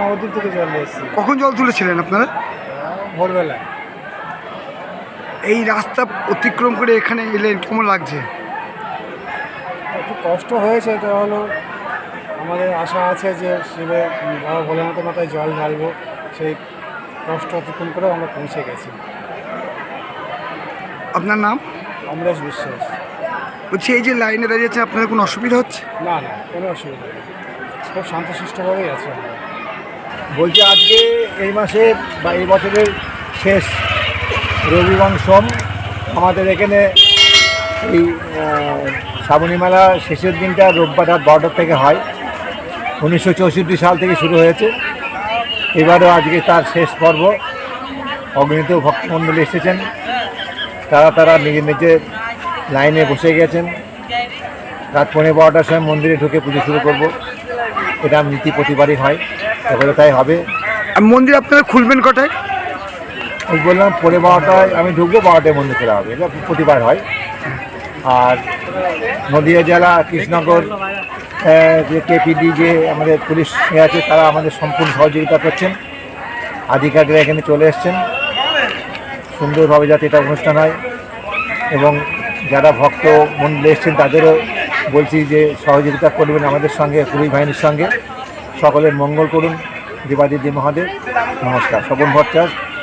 নবদ্বীপ থেকে চলে এসেছি। কখন জল তুলেছিলেন আপনারা? ভোরবেলায় এই রাস্তা অতিক্রম করে এখানে এলেন কেমন লাগছে? একটু কষ্ট হয়েছে তো হলো আমাদের আশা আছে যে শিবে বাবা ভোলেনাথের মাথায় জল ঢালবো। সেই কষ্ট অতিক্রম করে আমরা পৌঁছে গেছি। আপনার নাম? অমরেশ বিশ্বাস। বলছি এই যে লাইনে দাঁড়িয়েছে আপনাদের কোনো অসুবিধা হচ্ছে? না না কোনো অসুবিধা নেই। খুব শান্তশিষ্টভাবেই আছে আমরা। বলছি আজকে এই মাসে বা এই বছরের শেষ রবিবাং সোম আমাদের এখানে এই শ্রাবণী মেলা শেষের দিনটা রোববার রাত বারোটার থেকে হয়। উনিশশো চৌষট্টি সাল থেকে শুরু হয়েছে। এবারও আজকে তার শেষ পর্ব। অগণিত ভক্তমণ্ডলী এসেছেন। তারা তারা নিজের নিজের লাইনে বসে গেছেন। রাত পৌনে বারোটার সময় মন্দিরে ঢুকে পুজো শুরু করব। এটা নীতি প্রতিবারই হয়। এবারে তাই হবে। মন্দির আপনারা খুলবেন কটায়? আমি বললাম পরে বারোটায় আমি ঢুকবো বারোটায় মন্দির খোলা হবে। এটা প্রতিবার হয়। আর নদিয়া জেলা কৃষ্ণনগর যে কেপিডি যে আমাদের পুলিশ আছে তারা আমাদের সম্পূর্ণ সহযোগিতা করছেন। আধিকারিকরা এখানে চলে এসছেন। সুন্দরভাবে যাতে এটা অনুষ্ঠান হয়। এবং যারা ভক্ত মন্দিরে এসছেন তাদেরও বলছি যে সহযোগিতা করবেন আমাদের সঙ্গে পুলিশ বাহিনীর সঙ্গে। সকলের মঙ্গল করুন দেবাদিদি মহাদেব নমস্কার। স্বপন ভট্টাচার্য